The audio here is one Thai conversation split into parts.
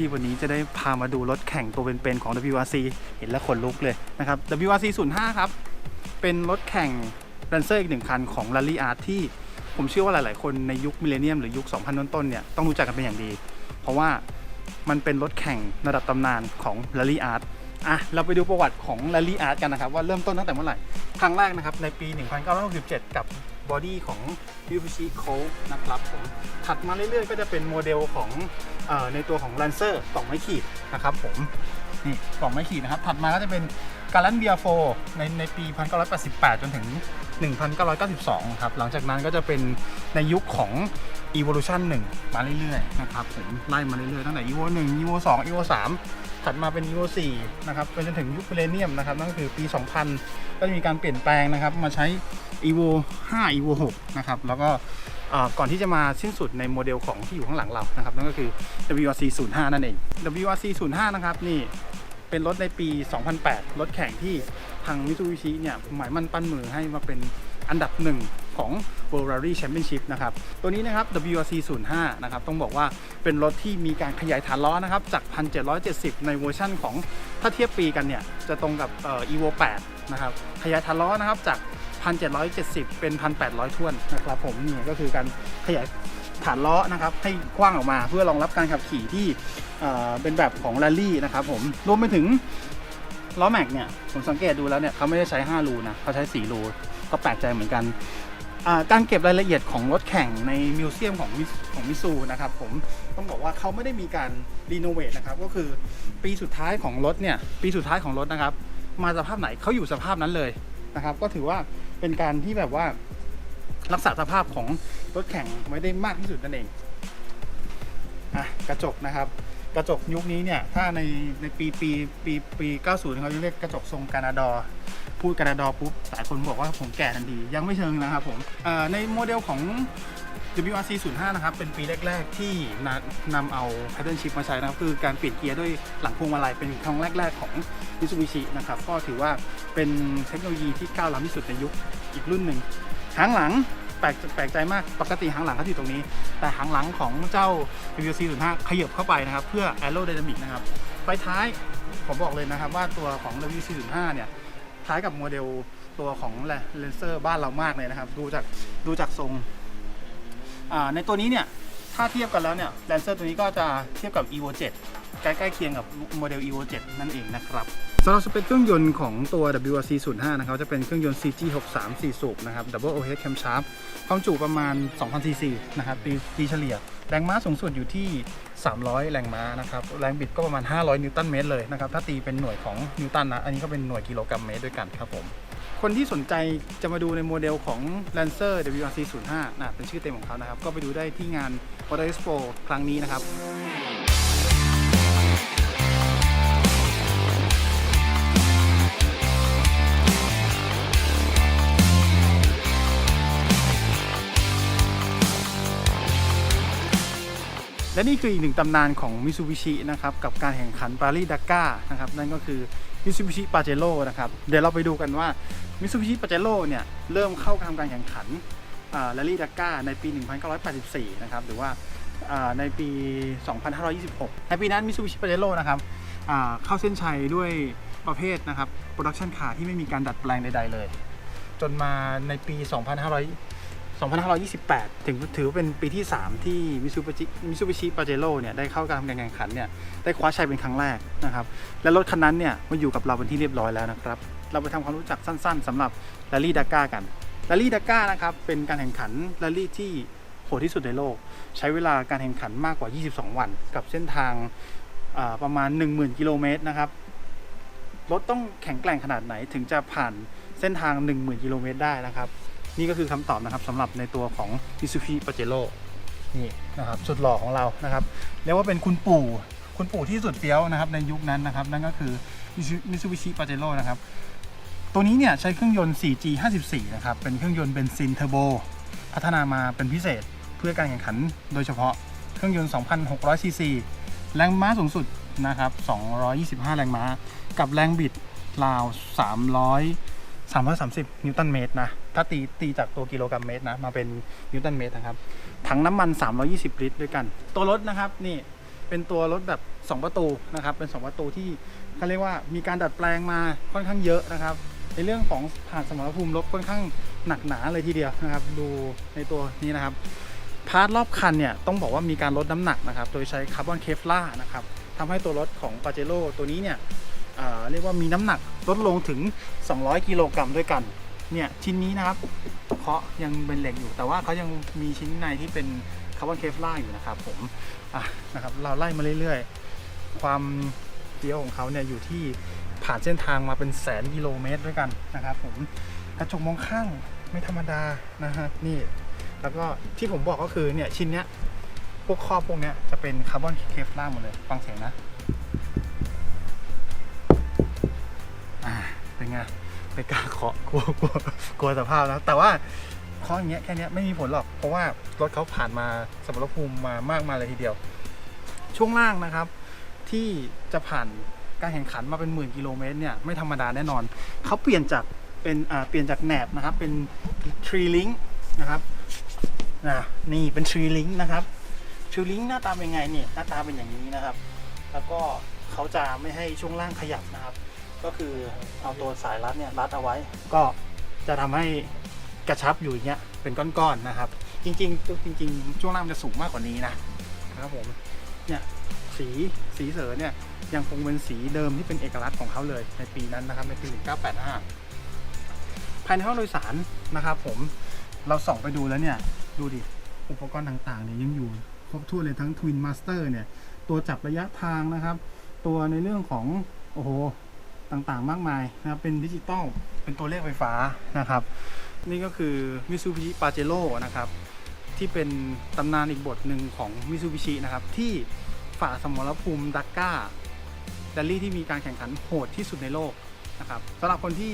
ที่วันนี้จะได้พามาดูรถแข่งตัวเป็นๆของ WRC เห็นแล้วขนลุกเลยนะครับ WRC 05 ครับ เป็นรถแข่งแรนเซอร์อีกหนึ่งคันของ Rally Art ที่ผมเชื่อว่าหลาย ๆ คนในยุคมิเลเนียมหรือยุค 2000 ต้นๆเนี่ยต้องรู้จักกันเป็นอย่างดี เพราะว่ามันเป็นรถแข่งระดับตำนานของ Rally Art อะเราไปดูประวัติของ Rally Art กันนะครับ ว่าเริ่มต้นตั้งแต่เมื่อไหร่ครั้งแรกนะครับในปี 1967 กับ บอดี้ของยูฟิชิโคนะครับผมถัดมาเรื่อยๆ ก็จะเป็นโมเดลของออในตัวของ Lancer กล่องไม้ขีดนะครับผมนี่กล่องไม้ขีดนะครับ ถัดมาก็จะเป็นการันเบียโฟในในปี 1988 จนถึง 1992 ครับ หลังจากนั้นก็จะเป็นในยุคของ Evolution 1 มาเรื่อยๆ นะครับผมไล่มาเรื่อยๆ ตั้งแต่ Evo 1 Evo 2 Evo 3 ถัดมาเป็น Evo 4นะครับไปจนถึงยุคมิเลเนียมนะครับนั่นก็คือปี 2000 ก็จะมีการเปลี่ยนแปลงนะครับ มาใช้ Evo 5 Evo 6นะครับแล้วก็ก่อนที่จะมาสิ้นสุดในโมเดลของที่อยู่ข้างหลังเรานะครับนั่นก็คือ WRC 05นั่นเอง WRC 05นะครับนี่เป็นรถในปี 2008 รถแข่งที่ทางมิ t ูบิชิเนี่ยหมายมั่นปั้นมือให้มาเป็นอันดับหนึ่ง ของ World Rally Championship นะครับ ตัวนี้นะครับ WRC 05นะครับ ต้องบอกว่าเป็นรถที่มีการขยายฐานล้อนะครับ จาก 1,770 ในเวอร์ชั่นของถ้าเทียบปีกันเนี่ย จะตรงกับเอ่อ Evo 8นะครับ ขยายฐานล้อนะครับจาก 1,770 เป็น 1,800ท้วนนะครับผมนี่ก็คือการขยายฐานล้อนะครับให้กว้างออกมาเพื่อรองรับการขับขี่ที่เเป็นแบบของแรลลี่นะครับผมรวมไปถึงล้อแม็กเนี่ยผมสังเกตดูแล้วเนี่ยเขาไม่ได้ใช้ 5 รูนะเขาใช้ 4 รูก็แปลกใจเหมือนกัน การเก็บรายละเอียดของรถแข่งในมิวเซียมของมิของมิซูนะครับผมต้องบอกว่าเขาไม่ได้มีการรีโนเวทนะครับก็คือปีสุดท้ายของรถเนี่ยปีสุดท้ายของรถนะครับ มาสภาพไหนเขาอยู่สภาพนั้นเลยนะครับ ก็ถือว่าเป็นการที่แบบว่ารักษาสภาพของรถแข่งไว้ได้มากที่สุดนั่นเองอะกระจกนะครับ กระจกยุคนี้เนี่ยถ้าในในปีปีปีปี 90เขาจะเรียกกระจกทรงกานาดอพูดกานาดอปุ๊บหลายคนบอกว่าผมแก่ทันทียังไม่เชิงนะครับผมในโมเดลของ WRC 05นะครับเป็นปีแรก ๆ ที่นำเอา pattern shift มาใช้นะครับคือการเปลี่ยนเกียร์ด้วยหลังพวงมาลัยเป็นครั้งแรก ๆ ของ Mitsubishi นะครับก็ถือว่าเป็นเทคโนโลยีที่ก้าวล้ำที่สุดในยุคอีกรุ่นหนึ่งหางหลัง แปลกแปลกใจมากปกติหางหลังเขาอยู่ตรงนี้ แต่หางหลังของเจ้า WRC 05ขยับเข้าไปนะครับ เพื่อ aerodynamic นะครับไฟท้ายผมบอกเลยนะครับว่าตัวของ WRC 05เนี่ยคล้ายกับโมเดลตัวของเลนเซอร์บ้านเรามากเลยนะครับ ดูจากดูจากทรงในตัวนี้เนี่ยถ้าเทียบกันแล้วเนี่ยแลนเซอร์ตัวนี้ก็จะเทียบกับ evo 7ใกล้ๆเคียงกับโมเดล evo 7นั่นเองนะครับ สำหรับสเปคเครื่องยนต์ของตัว WRC 05นะครับจะเป็นเครื่องยนต์ CG 63 4 สูบนะครับ Double Overhead Camshaft ความจุประมาณ 2,000 cc นะครับปีปีเฉลี่ย แรงม้าสูงสุดอยู่ที่ 300 แรงม้านะครับ แรงบิดก็ประมาณ 500 นิวตันเมตรเลยนะครับ ถ้าตีเป็นหน่วยของนิวตันนะ อันนี้ก็เป็นหน่วยกิโลกรัมเมตรด้วยกันครับผม คนที่สนใจจะมาดูในโมเดลของ Lancer WRC 05นะเป็นชื่อเต็มของเขานะครับ ก็ไปดูได้ที่งาน Auto Expo ครั้งนี้นะครับ และนี่คืออีกหนึ่งตำนานของ Mitsubishi นะครับกับการแข่งขันปารีสดักก้านะครับนั่นก็คือ Mitsubishi Pajero นะครับเดี๋ยวเราไปดูกันว่า Mitsubishi Pajero เนี่ยเริ่มเข้าทำการแข่งขันแรลลี่ดักก้าในปี 1984 นะครับหรือว่าในปี 2526 ในปีนั้น Mitsubishi Pajero นะครับเข้าเส้นชัยด้วยประเภทนะครับ Production Car ที่ไม่มีการดัดแปลงใด ๆ เลย จนมาในปี 2500 2528 ถึงถือว่าเป็นปีที่ 3 ที่มิซูบิชิมิซูบิชิปาเจโร่เนี่ยได้เข้าการแข่งขันเนี่ยได้คว้าชัยเป็นครั้งแรกนะครับ และรถคันนั้นเนี่ยมาอยู่กับเราเป็นที่เรียบร้อยแล้วนะครับ เราไปทำความรู้จักสั้นๆสำหรับ r รลลี่ดาก้ากัน r รลลี่ดาก้านะครับเป็นการแข่งขัน r รลลี่ที่โหดที่สุดในโลก ใช้เวลาการแข่งขันมากกว่า 22 วัน กับเส้นทางประมาณ 10,000 กิโลเมตรนะครับรถต้องแข็งแกร่งขนาดไหนถึงจะผ่านเส้นทาง 10,000 กิโลเมตรได้นะครับ นี่ก็คือคำตอบนะครับสำหรับในตัวของ Mitsubishi Pajero นี่นะครับสุดหล่อของเรานะครับเรียกว่าเป็นคุณปู่คุณปู่ที่สุดเฟี้ยวนะครับในยุคนั้นนะครับ นั่นก็คือ Mitsubishi Pajero นะครับ ตัวนี้เนี่ยใช้เครื่องยนต์ 4G 54 นะครับ เป็นเครื่องยนต์เบนซินเทอร์โบ พัฒนามาเป็นพิเศษเพื่อการแข่งขันโดยเฉพาะเครื่องยนต์ 2,600 ซีซี แรงม้าสูงสุดนะครับ 225 แรงม้า กับแรงบิดราว 300 330 นิวตันเมตรนะ ถ้าตีตีจากตัวกิโลกรัมเมตรนะ มาเป็นนิวตันเมตรนะครับ ถังน้ำมัน 320 ลิตรด้วยกัน ตัวรถนะครับนี่เป็นตัวรถแบบ 2 ประตูนะครับ เป็น 2 ประตูที่เขาเรียกว่ามีการดัดแปลงมาค่อนข้างเยอะนะครับ ในเรื่องของผ่านสมรภูมิรถค่อนข้างหนักหนาเลยทีเดียวนะครับ ดูในตัวนี้นะครับ พาร์ทรอบคันเนี่ยต้องบอกว่ามีการลดน้ำหนักนะครับ โดยใช้คาร์บอนเคฟล่านะครับทำให้ตัวรถของปาเจโร่ตัวนี้เนี่ยเรียกว่ามีน้ำหนักลดลงถึง 200 กิโลกรัมด้วยกัน เนี่ยชิ้นนี้นะครับเคาะยังเป็นเหล็กอยู่ แต่ว่าเขายังมีชิ้นในที่เป็นคาร์บอนเคฟล่าอยู่นะครับผมอะนะครับเราไล่มาเรื่อยๆ ความเดียวของเขาเนี่ยอยู่ที่ผ่านเส้นทางมาเป็นแสนกิโลเมตรด้วยกันนะครับผมกระจกมองข้างไม่ธรรมดานะฮะนี่ แล้วก็ที่ผมบอกก็คือเนี่ยชิ้นเนี้ยพวกครอบพวกเนี้ยจะเป็นคาร์บอนเคฟล่าหมดเลย ฟังเสียงนะ ไม่กล้าเคาะกลัวกลัวกลัวสภาพแล้วแต่ว่าเคาะอย่างเงี้ยแค่เนี้ยไม่มีผลหรอก เพราะว่ารถเขาผ่านมาสมรภูมิมามากมายเลยทีเดียว ช่วงล่างนะครับ ที่จะผ่านการแข่งขันมาเป็นหมื่นกิโลเมตรเนี่ยไม่ธรรมดาแน่นอน เขาเปลี่ยนจากเป็นอ่าเปลี่ยนจากแหนบนะครับ เป็นทรีลิงนะครับนะนี่เป็นทรีลิงนะครับทรีลิงหน้าตาเป็นไงเนี่ยหน้าตาเป็นอย่างนี้นะครับ แล้วก็เขาจะไม่ให้ช่วงล่างขยับนะครับ ก็คือเอาตัวสายรัดเนี่ยรัดเอาไว้ ก็จะทำให้กระชับอยู่อย่างเงี้ยเป็นก้อนๆนะครับ จริงๆจริง ๆ ช่วงล่างจะสูงมากกว่านี้นะนะครับผมเนี่ยสีสีเสือเนี่ยยังคงเป็นสีเดิมที่เป็นเอกลักษณ์ของเขาเลยในปีนั้นนะครับในปี 1985 ภายในห้องโดยสารนะครับผมเราส่องไปดูแล้วเนี่ยดูดิอุปกรณ์ต่างๆเนี่ยยังอยู่ครบถ้วนเลยทั้ง Twin Master เนี่ย ตัวจับระยะทางนะครับ ตัวในเรื่องของ โอ้โห ต่างๆ มากมายนะครับ เป็นดิจิตอล เป็นตัวเลขไฟฟ้านะครับ นี่ก็คือ Mitsubishi Pajero นะครับ ที่เป็นตำนานอีกบทหนึ่งของ Mitsubishi นะครับ ที่ฝ่าสมรภูมิดักก้าแรลลี่ที่มีการแข่งขันโหดที่สุดในโลกนะครับสำหรับคนที่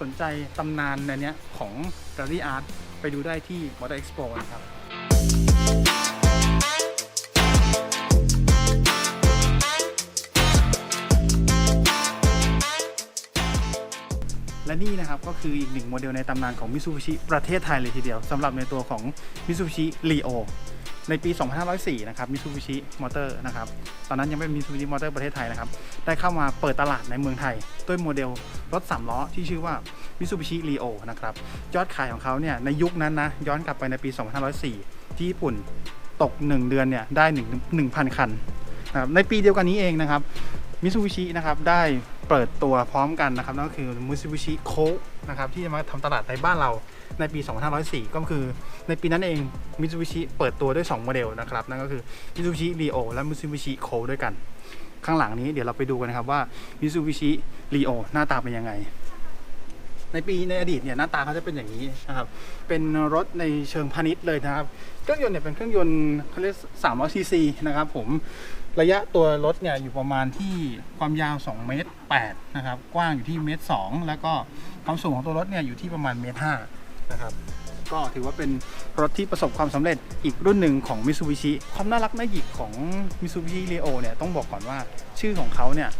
สนใจตำนานในนี้ของ Rally Art ไปดูได้ที่ Motor Expo นะครับ และนี่นะครับก็คืออีกหนึ่งโมเดลในตำนานของ Mitsubishi ประเทศไทยเลยทีเดียวสำหรับในตัวของ Mitsubishi Leo ในปี 2504 นะครับ Mitsubishi Motor นะครับ ตอนนั้นยังไม่เป็น Mitsubishi Motor ประเทศไทยนะครับ ได้เข้ามาเปิดตลาดในเมืองไทย ด้วยโมเดลรถ 3 ล้อที่ชื่อว่า Mitsubishi Leo นะครับ ยอดขายของเขาเนี่ย ในยุคนั้นนะ ย้อนกลับไปในปี 2504 ที่ญี่ปุ่นตก 1 เดือนเนี่ย ได้ 1 1,000 คันนะครับในปีเดียวกันนี้เองนะครับ มิซูบิชินะครับได้เปิดตัวพร้อมกันนะครับนั่นก็คือมิซูบิชิโคนะครับที่จะมาทำตลาดในบ้านเราในปี 2504 ก็คือในปีนั้นเองมิซูบิชิเปิดตัวด้วย 2 โมเดลนะครับ นั่นก็คือมิซูบิชิรีโอและมิซูบิชิโคด้วยกัน ข้างหลังนี้เดี๋ยวเราไปดูกันนะครับว่ามิซูบิชิรีโอหน้าตาเป็นยังไง ในปีในอดีตเนี่ยหน้าตาเขาจะเป็นอย่างนี้นะครับเป็นรถในเชิงพาณิชย์เลยนะครับ เครื่องยนต์เนี่ยเป็นเครื่องยนต์เขาเรียก300ซีซีนะครับผม ระยะตัวรถเนี่ยอยู่ประมาณที่ความยาว2เมตร8นะครับ กว้างอยู่ที่เมตร2แล้วก็ความสูงของตัวรถเนี่ยอยู่ที่ประมาณเมตร5นะครับ ก็ถือว่าเป็นรถที่ประสบความสำเร็จอีกรุ่นหนึ่งของ Mitsubishi ความน่ารักน่าหยิกของ Mitsubishi Leo เนี่ยต้องบอกก่อนว่าชื่อของเขาเนี่ย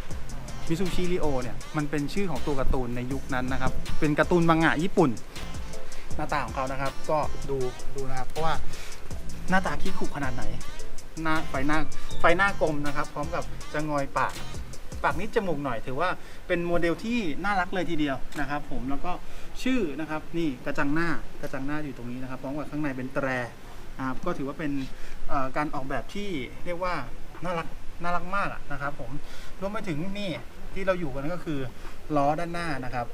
มิซูชิริโอเนี่ยมันเป็นชื่อของตัวการ์ตูนในยุคนั้นนะครับ เป็นการ์ตูนมังงะญี่ปุ่น หน้าตาของเขานะครับ ก็ดูดูนะครับ เพราะว่าหน้าตาที่ขุขนาดไหน หน้าไฟหน้าไฟหน้ากลมนะครับ พร้อมกับจะงอยปาก ปากนิดจมูกหน่อยถือว่าเป็นโมเดลที่น่ารักเลยทีเดียวนะครับ ผมแล้วก็ชื่อนะครับนี่กระจังหน้ากระจังหน้าอยู่ตรงนี้นะครับพร้อมกับข้างในเป็นแตรนะครับก็ถือว่าเป็นการออกแบบที่เรียกว่าน่ารักน่ารักมากนะครับ ผมรวมไปถึงนี่ที่เราอยู่กันก็คือล้อด้านหน้านะครับ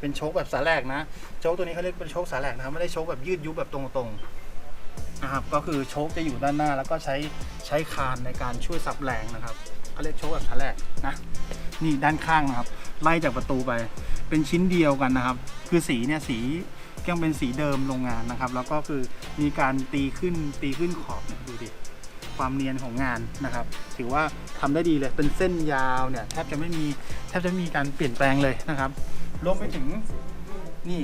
เป็นโชคแบบสาแหลกนะโชคตัวนี้เขาเรียกเป็นโชคสาแหลกนะครับไม่ได้โชคแบบยืดยุบแบบตรงๆ นะครับก็คือโชคจะอยู่ด้านหน้า แล้วก็ใช้ใช้คานในการช่วยซับแรงนะครับเขาเรียกโชคแบบสาแหลกนะนี่ด้านข้างนะครับ ไล่จากประตูไปเป็นชิ้นเดียวกันนะครับ คือสีเนี่ยสียังเป็นสีเดิมโรงงานนะครับ แล้วก็คือมีการตีขึ้นตีขึ้นขอบเนี่ยดูดิความเนียนของงานนะครับ ถือว่าทำได้ดีเลยเป็นเส้นยาวเนี่ยแทบจะไม่มีแทบจะมีการเปลี่ยนแปลงเลยนะครับรวมไปถึงนี่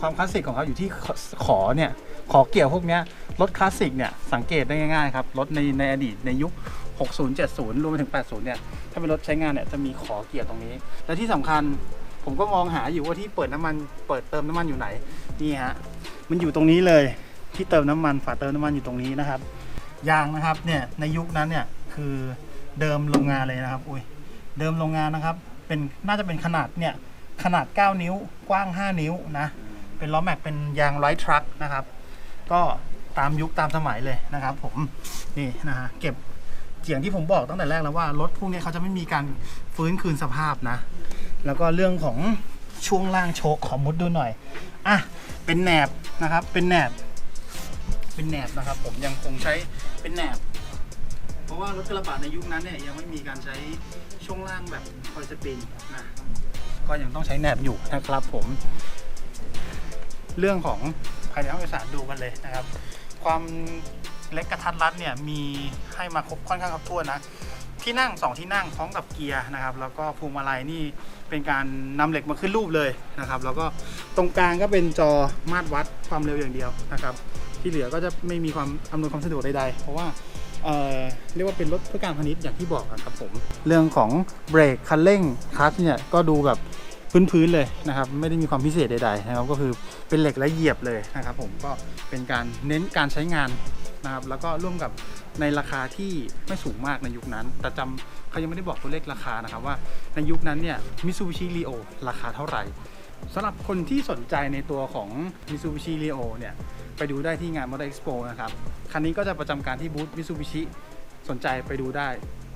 ความคลาสสิกของเขาอยู่ที่ขขอเนี่ย ขอเกี่ยวพวกนี้รถคลาสสิกเนี่ยสังเกตได้ง่ายๆครับรถในในอดีตในยุค 60 70 รวมไปถึง 80 เนี่ยถ้าเป็นรถใช้งานเนี่ยจะมีขอเกี่ยวตรงนี้ และที่สำคัญผมก็มองหาอยู่ว่าที่เปิดน้ำมันเปิดเติมน้ำมันอยู่ไหนนี่ฮะมันอยู่ตรงนี้เลยที่เติมน้ำมันฝาเติมน้ำมันอยู่ตรงนี้นะครับยางนะครับเนี่ยในยุคนั้นเนี่ยคือเดิมโรงงานเลยนะครับอุ้ยเดิมโรงงานนะครับเป็นน่าจะเป็นขนาดเนี่ยขนาด 9 นิ้วกว้าง 5 นิ้วนะเป็นล้อแม็กเป็นยางไลท์ทรัคนะครับ ก็ตามยุคตามสมัยเลยนะครับ ผมนี่นะฮะเก็บเสียงที่ผมบอกตั้งแต่แรกแล้วว่ารถพวกนี้เขาจะไม่มีการฟื้นคืนสภาพนะ แล้วก็เรื่องของช่วงล่างโชคขอมุดดูหน่อยอะเป็นแหนบนะครับ เป็นแหนบ เป็นแหนบนะครับ ผมยังคงใช้เป็นแหนบ เพราะว่ารถกระบะในยุคนั้นเนี่ยยังไม่มีการใช้ช่วงล่างแบบคอยสปริงนะก็ยังต้องใช้แหนบอยู่นะครับผม เรื่องของ ภายในห้องโดยสารดูกันเลยนะครับ ความเล็กกระทัดรัดเนี่ยมีให้มาครบค่อนข้างครบถ้วนนะที่นั่งสองที่นั่งพร้อมกับเกียร์นะครับ แล้วก็พวงมาลัยนี่เป็นการนำเหล็กมาขึ้นรูปเลยนะครับ แล้วก็ตรงกลางก็เป็นจอมาตรวัดความเร็วอย่างเดียวนะครับ ที่เหลือก็จะไม่มีความอำนวยความสะดวกใดๆ เพราะว่าเเรียกว่าเป็นรถเพื่อการพาณิชย์อย่างที่บอกนะครับผม เรื่องของเบรกคันเร่งคลัตช์เนี่ยก็ดูแบบ พื้นๆเลยนะครับไม่ได้มีความพิเศษใดๆนะครับก็คือเป็นเหล็กและเหยียบเลยนะครับผมก็เป็นการเน้นการใช้งานนะครับแล้วก็ร่วมกับในราคาที่ไม่สูงมากในยุคนั้นแต่จำเขายังไม่ได้บอกตัวเลขราคานะครับว่าในยุคนั้นเนี่ยมิ t ูบิชิรีโอราคาเท่าไหร่สำหรับคนที่สนใจในตัวของมิ t ูบิชิรีโอเนี่ย ไปดูได้ที่งาน Motor Expo นะครับ คันนี้ก็จะประจำการที่บูธมิ t ูบิชิสนใจไปดูได้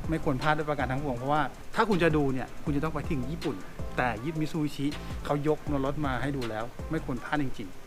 ไม่ควรพลาดด้วยประการทั้งปวงเพราะว่าถ้าคุณจะดูเนี่ยคุณจะต้องไปถึงญี่ปุ่น แต่ยิปมิซูบิชิเขายกนรถมาให้ดูแล้ว ไม่ควรพลาดจริงๆ